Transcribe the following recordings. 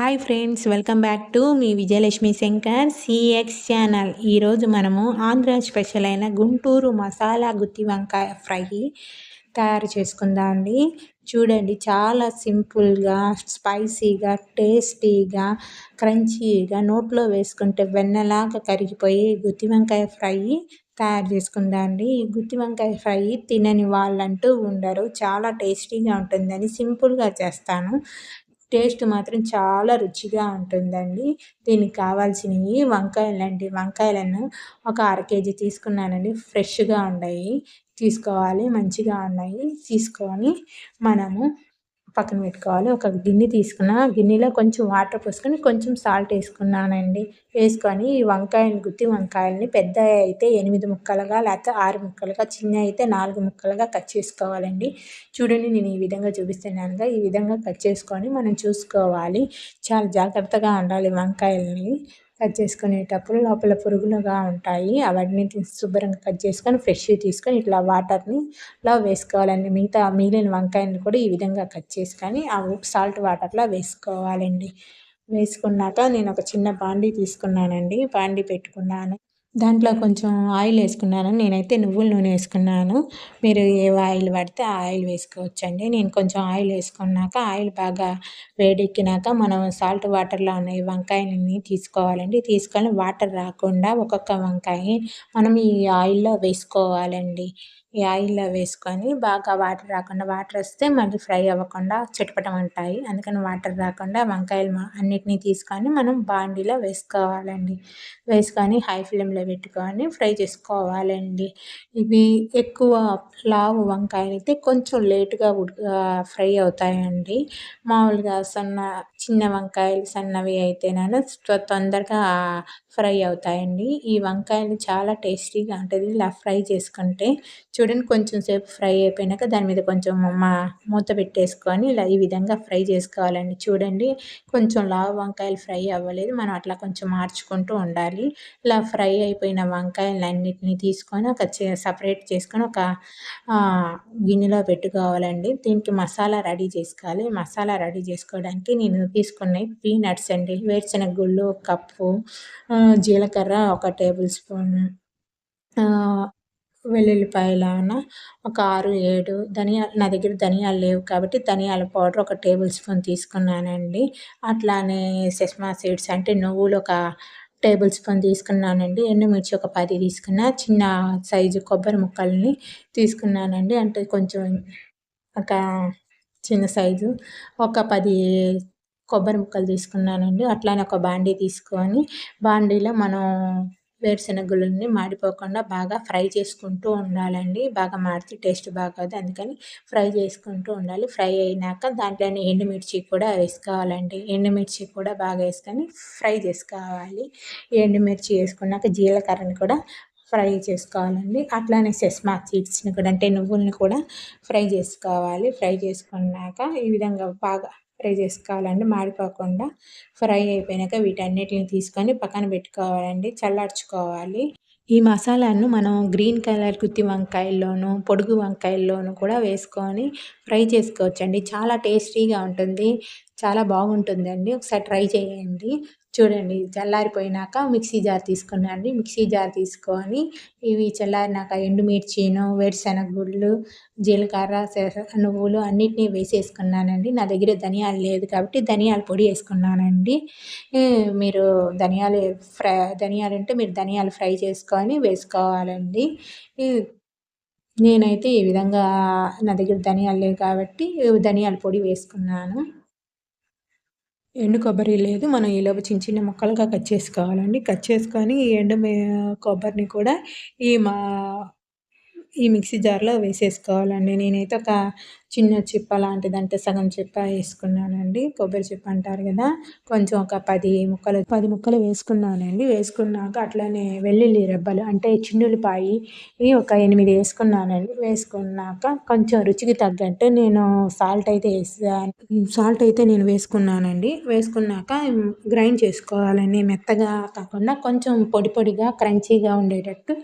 Hi friends welcome back to me Vijayalakshmi Shankar CX channel. ఈరోజు మనము Andhra special అయిన గుంటూరు మసాలా గుత్తి వంకాయ ఫ్రై తయారు చేసుకుందాం అండి. చూడండి చాలా సింపుల్గా స్పైసీగా టేస్టీగా క్రంచీగా నోట్లో వేసుకుంటే వెన్నలాగా కరిగిపోయి గుత్తి వంకాయ ఫ్రై తయారు చేసుకుందామండి ఈ గుత్తి వంకాయ ఫ్రై తినని వాళ్ళంటూ ఉండరు. చాలా టేస్టీగా ఉంటుందని సింపుల్గా చేస్తాను. టేస్ట్ మాత్రం చాలా రుచిగా ఉంటుందండి. దీనికి కావాల్సినవి వంకాయలు అండి. వంకాయలను ఒక అర కేజీ తీసుకున్నానండి. ఫ్రెష్గా ఉన్నాయి. తీసుకోవాలి. మంచిగా ఉన్నాయి. తీసుకొని మనము పక్కన పెట్టుకోవాలి. ఒక గిన్నె తీసుకున్న గిన్నెలో కొంచెం వాటర్ పోసుకొని కొంచెం సాల్ట్ వేసుకున్నానండి. వేసుకొని ఈ వంకాయని గుత్తి వంకాయల్ని పెద్ద అయితే ఎనిమిది ముక్కలుగా లేకపోతే ఆరు ముక్కలుగా చిన్న అయితే నాలుగు ముక్కలుగా కట్ చేసుకోవాలండి. చూడండి నేను ఈ విధంగా చూపిస్తున్నానుగా. ఈ విధంగా కట్ చేసుకొని మనం చూసుకోవాలి. చాలా జాగ్రత్తగా ఉండాలి వంకాయల్ని. కట్ చేసుకునేటప్పుడు లోపల పురుగులుగా ఉంటాయి. అవన్నీ శుభ్రంగా కట్ చేసుకొని ఫ్రెష్గా తీసుకొని ఇట్లా వాటర్ని లో వేసుకోవాలండి. మిగతా మిగిలిన వంకాయని కూడా ఈ విధంగా కట్ చేసుకొని ఆ సాల్ట్ వాటర్లో వేసుకోవాలండి. వేసుకున్నాక నేను ఒక చిన్న బాండీ తీసుకున్నానండి. బాండీ పెట్టుకున్నాను. దాంట్లో కొంచెం ఆయిల్ వేసుకున్నాను. నేనైతే నువ్వుల నూనె వేసుకున్నాను. మీరు ఏ ఆయిల్ పడితే ఆ ఆయిల్ వేసుకోవచ్చండి. నేను కొంచెం ఆయిల్ వేసుకున్నాక ఆయిల్ బాగా వేడెక్కినాక మనం సాల్ట్ వాటర్లో ఉన్న ఈ వంకాయని తీసుకోవాలండి. తీసుకొని వాటర్ రాకుండా ఒక్కొక్క వంకాయ మనం ఈ ఆయిల్లో వేసుకోవాలండి. ఈ ఆయిల్లో వేసుకొని బాగా వాటర్ రాకుండా వాటర్ వస్తే మళ్ళీ ఫ్రై అవ్వకుండా చిటపటం ఉంటాయి. అందుకని వాటర్ రాకుండా వంకాయలు అన్నిటినీ తీసుకొని మనం బాండీలో వేసుకోవాలండి. వేసుకొని హై ఫ్లేమ్లో పెట్టుకొని ఫ్రై చేసుకోవాలండి. ఇవి ఎక్కువ లావు వంకాయలు అయితే కొంచెం లేటుగా ఫ్రై అవుతాయండి. మామూలుగా సన్న చిన్న వంకాయలు సన్నవి అయితేనే తొందరగా ఫ్రై అవుతాయండి. ఈ వంకాయలు చాలా టేస్టీగా ఉంటుంది ఇలా ఫ్రై చేసుకుంటే చూడండి కొంచెం సేపు ఫ్రై అయిపోయినాక దాని మీద కొంచెం మా మూత పెట్టేసుకొని ఇలా ఈ విధంగా ఫ్రై చేసుకోవాలండి. చూడండి కొంచెం లావు వంకాయలు ఫ్రై అవ్వలేదు. మనం అట్లా కొంచెం మార్చుకుంటూ ఉండాలి. ఇలా ఫ్రై అయిపోయిన వంకాయలు అన్నిటిని తీసుకొని ఒక సపరేట్ చేసుకొని ఒక గిన్నెలో పెట్టుకోవాలండి. దీనికి మసాలా రెడీ చేసుకోవాలి. మసాలా రెడీ చేసుకోవడానికి నేను తీసుకున్నవి పీనట్స్ అండి. వేరుశనగ గుళ్ళు ఒక కప్పు జీలకర్ర ఒక టేబుల్ స్పూన్ వెల్లుల్లిపాయలాన? ఒక ఆరు ఏడు ధనియాలు నా దగ్గర ధనియాలు లేవు కాబట్టి ధనియాల పౌడర్ ఒక టేబుల్ స్పూన్ తీసుకున్నానండి. అట్లానే సెస్మా సీడ్స్ అంటే నువ్వులు ఒక టేబుల్ స్పూన్ తీసుకున్నానండి. ఎండుమిర్చి ఒక పది తీసుకున్న చిన్న సైజు కొబ్బరి ముక్కల్ని తీసుకున్నానండి. అంటే కొంచెం ఒక చిన్న సైజు ఒక పది కొబ్బరి ముక్కలు తీసుకున్నానండి. అట్లానే ఒక బాండీ తీసుకొని బాండీలో మనం వేరుశనగలని మాడిపోకుండా బాగా ఫ్రై చేసుకుంటూ ఉండాలండి. బాగా మాడితే టేస్ట్ బాగోదు. అందుకని ఫ్రై చేసుకుంటూ ఉండాలి. ఫ్రై అయినాక దాంట్లోనే ఎండుమిర్చి కూడా వేసుకోవాలండి. ఎండుమిర్చి కూడా బాగా వేసుకొని ఫ్రై చేసుకోవాలి. ఎండుమిర్చి వేసుకున్నాక జీలకర్రని కూడా ఫ్రై చేసుకోవాలండి. అట్లానే సెస్మా సీడ్స్ని కూడా అంటే నువ్వుల్ని కూడా ఫ్రై చేసుకోవాలి. ఫ్రై చేసుకున్నాక ఈ విధంగా బాగా ఫ్రై చేసుకోవాలండి మాడిపోకుండా ఫ్రై అయిపోయాక వీటన్నిటిని తీసుకొని పక్కన పెట్టుకోవాలండి చల్లార్చుకోవాలి. ఈ మసాలాను మనం గ్రీన్ కలర్ గుత్తి వంకాయల్లోనూ పొడుగు వంకాయల్లోనూ కూడా వేసుకొని ఫ్రై చేసుకోవచ్చండి. చాలా టేస్టీగా ఉంటుంది చాలా బాగుంటుందండి. ఒకసారి ట్రై చేయండి. చూడండి చల్లారిపోయినాక మిక్సీ జార్ తీసుకున్నాండి మిక్సీ జార్ తీసుకొని ఇవి చల్లారినాక ఎండుమిర్చిను వేరుశనగ గుళ్ళు జీలకర్ర నువ్వులు అన్నిటినీ వేసేసుకున్నానండి. నా దగ్గర ధనియాలు లేదు కాబట్టి ధనియాల పొడి వేసుకున్నానండి. మీరు ధనియాలు ఫ్రై ధనియాలు అంటే మీరు ధనియాలు ఫ్రై చేసుకొని వేసుకోవాలండి. నేనైతే ఈ విధంగా నా దగ్గర ధనియాలు లేవు కాబట్టి ధనియాల పొడి వేసుకున్నాను. ఎండు కొబ్బరి లేదు. మనం ఈలోపు చిన్న చిన్న ముక్కలుగా కట్ చేసుకోవాలండి. కట్ చేసుకొని ఈ ఎండు కొబ్బరిని కూడా ఈ మా ఈ మిక్సీ జార్లో వేసేసుకోవాలండి. నేనైతే ఒక చిన్న చిప్ప లాంటిది అంటే సగం చిప్ప వేసుకున్నానండి. కొబ్బరి చిప్ప అంటారు కదా. కొంచెం ఒక పది ముక్కలు పది ముక్కలు వేసుకున్నానండి. వేసుకున్నాక అట్లనే వెల్లుల్లి రెబ్బలు అంటే చిన్నులపాయి ఒక ఎనిమిది వేసుకున్నానండి. వేసుకున్నాక కొంచెం రుచికి తగ్గట్టు నేను సాల్ట్ అయితే వేసాను సాల్ట్ అయితే నేను వేసుకున్నానండి. వేసుకున్నాక గ్రైండ్ చేసుకోవాలని మెత్తగా కాకుండా కొంచెం పొడి పొడిగా క్రంచీగా ఉండేటట్టు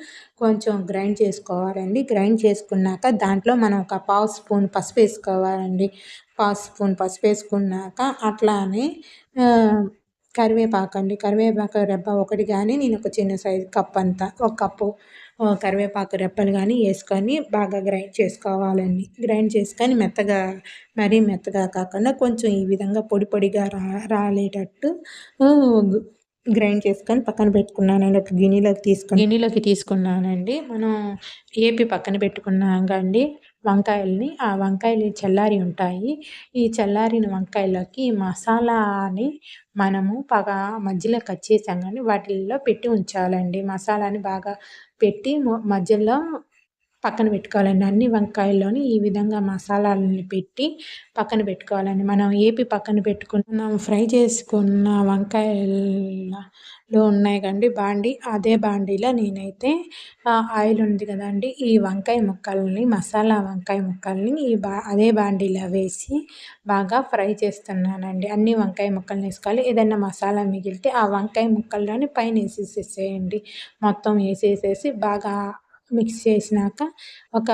కొంచెం గ్రైండ్ చేసుకోవాలండి. గ్రైండ్ చేసుకున్నాక దాంట్లో మనం ఒక పావు స్పూన్ పసుపు పసుపు వేసుకోవాలండి. పావు స్పూన్ పసుపు వేసుకున్నాక అట్లానే కరివేపాకు అండి. కరివేపాకు రెబ్బ ఒకటి కానీ నేను ఒక చిన్న సైజు కప్ అంతా ఒక కప్పు కరివేపాకు రెబ్బలు కానీ వేసుకొని బాగా గ్రైండ్ చేసుకోవాలండి. గ్రైండ్ చేసుకొని మెత్తగా మరీ మెత్తగా కాకుండా కొంచెం ఈ విధంగా పొడి పొడిగా రా రాలేటట్టు గ్రైండ్ చేసుకొని పక్కన పెట్టుకున్నానండి. ఒక గిన్నెలోకి తీసుకుని గిన్నెలోకి తీసుకున్నానండి. మనం ఏపి పక్కన పెట్టుకున్నాం కండి వంకాయల్ని ఆ వంకాయలు చల్లారి ఉంటాయి. ఈ చల్లారిన వంకాయలకి మసాలాని మనము బాగా మధ్యలో కట్ చేసాం కానీ వాటిల్లో పెట్టి ఉంచాలండి. మసాలాని బాగా పెట్టి మధ్యలో పక్కన పెట్టుకోవాలండి. అన్ని వంకాయల్లోని ఈ విధంగా మసాలాలని పెట్టి పక్కన పెట్టుకోవాలండి. మనం ఏపి పక్కన పెట్టుకున్న ఫ్రై చేసుకున్న వంకాయలలో ఉన్నాయి కండి బాండి. అదే బాండీలో నేనైతే ఆయిల్ ఉంది కదండి. ఈ వంకాయ ముక్కల్ని మసాలా వంకాయ ముక్కల్ని ఈ బా అదే బాండీలో వేసి బాగా ఫ్రై చేస్తున్నానండి. అన్ని వంకాయ ముక్కల్ని వేసుకోవాలి. ఏదైనా మసాలా మిగిలితే ఆ వంకాయ ముక్కల్లోని పైన వేసేసేసేయండి మొత్తం వేసేసేసి బాగా మిక్స్ చేసినాక ఒక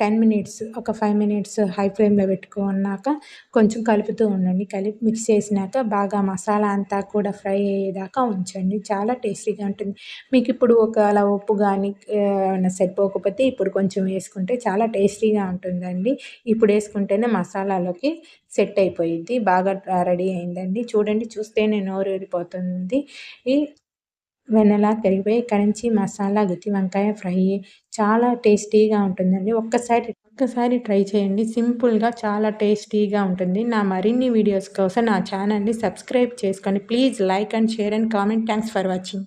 టెన్ మినిట్స్ ఒక ఫైవ్ మినిట్స్ హై ఫ్లేమ్లో పెట్టుకున్నాక కొంచెం కలుపుతూ ఉండండి. కలిపి మిక్స్ చేసినాక బాగా మసాలా అంతా కూడా ఫ్రై అయ్యేదాకా ఉంచండి. చాలా టేస్టీగా ఉంటుంది. మీకు ఇప్పుడు ఒకవేళ ఉప్పు కానీ ఏమైనా సరిపోకపోతే ఇప్పుడు కొంచెం వేసుకుంటే చాలా టేస్టీగా ఉంటుందండి. ఇప్పుడు వేసుకుంటేనే మసాలాలోకి సెట్ అయిపోయింది బాగా రెడీ అయిందండి. చూడండి చూస్తేనే నోరు ఊరిపోతుంది. ఈ వెన్నెలా కరిగిపోయి కరించి మసాలా గుత్తి వంకాయ ఫ్రై చాలా టేస్టీగా ఉంటుందండి. ఒక్కసారి ఒక్కసారి ట్రై చేయండి. సింపుల్గా చాలా టేస్టీగా ఉంటుంది. నా మరిన్ని వీడియోస్ కోసం నా ఛానల్ని సబ్స్క్రైబ్ చేసుకోండి please like and share and comment. Thanks for watching.